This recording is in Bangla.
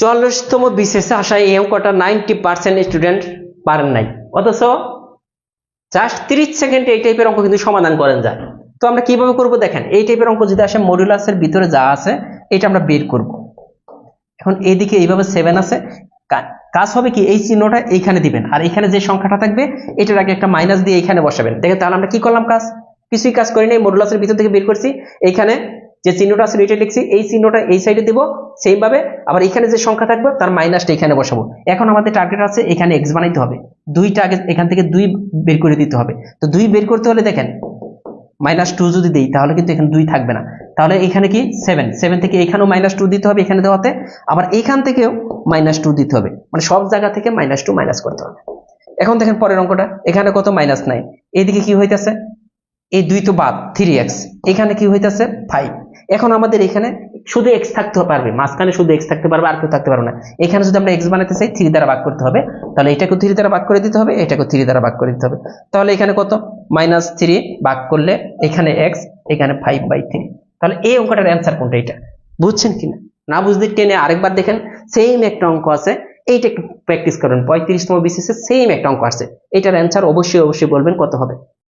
চল্লিশতম বিশেষে আসা এই অঙ্কটা নাইনটি পার্সেন্ট স্টুডেন্ট পারেন নাই। অথচ জাস্ট তিরিশ সেকেন্ডে এই টাইপের অঙ্ক কিন্তু সমাধান করেন যায়। তো আমরা কীভাবে করব দেখেন, এই টাইপের অঙ্ক যদি আসে মডুলাসের ভিতরে যা আছে, এটা আমরা বের করব। এখন এইদিকে এইভাবে সেভেন আছে। কাজ হবে কি, এই চিহ্নটা এইখানে দিবেন। আর এখানে যে সংখ্যাটা থাকবে, এটার আগে একটা মাইনাস দিয়ে এইখানে বসাবেন। দেখেন তাহলে আমরা কি করলাম কাজ? কিছুই কাজ করি নাই মডুলাসের ভিতর থেকে বের করছি। এইখানে যে চিহ্নটা আছে এটা লিখছি, এই চিহ্নটা এই সাইডে দিব সেম ভাবে। আবার এখানে যে সংখ্যা থাকবে, তার মাইনাসটা এখানে বসাবো। এখন আমাদের টার্গেট আছে, এখানে এক্স বানাইতে হবে। দুইটা আগে এখান থেকে দুই বের করে দিতে হবে। তো দুই বের করতে হলে দেখেন মাইনাস টু যদি দিই, তাহলে কিন্তু এখানে দুই থাকবে না। তাহলে এখানে কি? সেভেন সেভেন থেকে এখানেও মাইনাস টু দিতে হবে এখানে দেওয়াতে। আবার এইখান থেকেও মাইনাস টু দিতে হবে। মানে সব জায়গা থেকে মাইনাস টু মাইনাস করতে হবে। এখন দেখেন পরের অঙ্কটা। এখানে কত মাইনাস নাই? এইদিকে কি হইতেছে? এই দুই তো বাদ থ্রি এক্স এখানে কি হইতেছে? ফাইভ এখন আমাদের এখানে শুধু এক্স থাকতে পারবে, মাঝখানে শুধু এক্স থাকতে পারবে, আর কেউ থাকতে পারবে না। এখানে যদি আমরা এক্স বানাতে চাই থ্রি দ্বারা ভাগ করতে হবে। তাহলে এটাকে থ্রি দ্বারা ভাগ করে দিতে হবে এটাকে থ্রি দ্বারা ভাগ করে দিতে হবে। তাহলে এখানে কত? মাইনাস থ্রি ভাগ করলে এখানে এক্স এখানে ফাইভ বাই থ্রি তাহলে এই অঙ্কটার অ্যান্সার কোনটা এটা? বুঝছেন কিনা? না বুঝতে টেনে আরেকবার দেখেন সেম একটা অঙ্ক আছে। এইটা একটু প্র্যাকটিস করুন। পঁয়ত্রিশতম বিসিসে সেম একটা অঙ্ক আছে। এটার অ্যান্সার অবশ্যই অবশ্যই বলবেন কত হবে।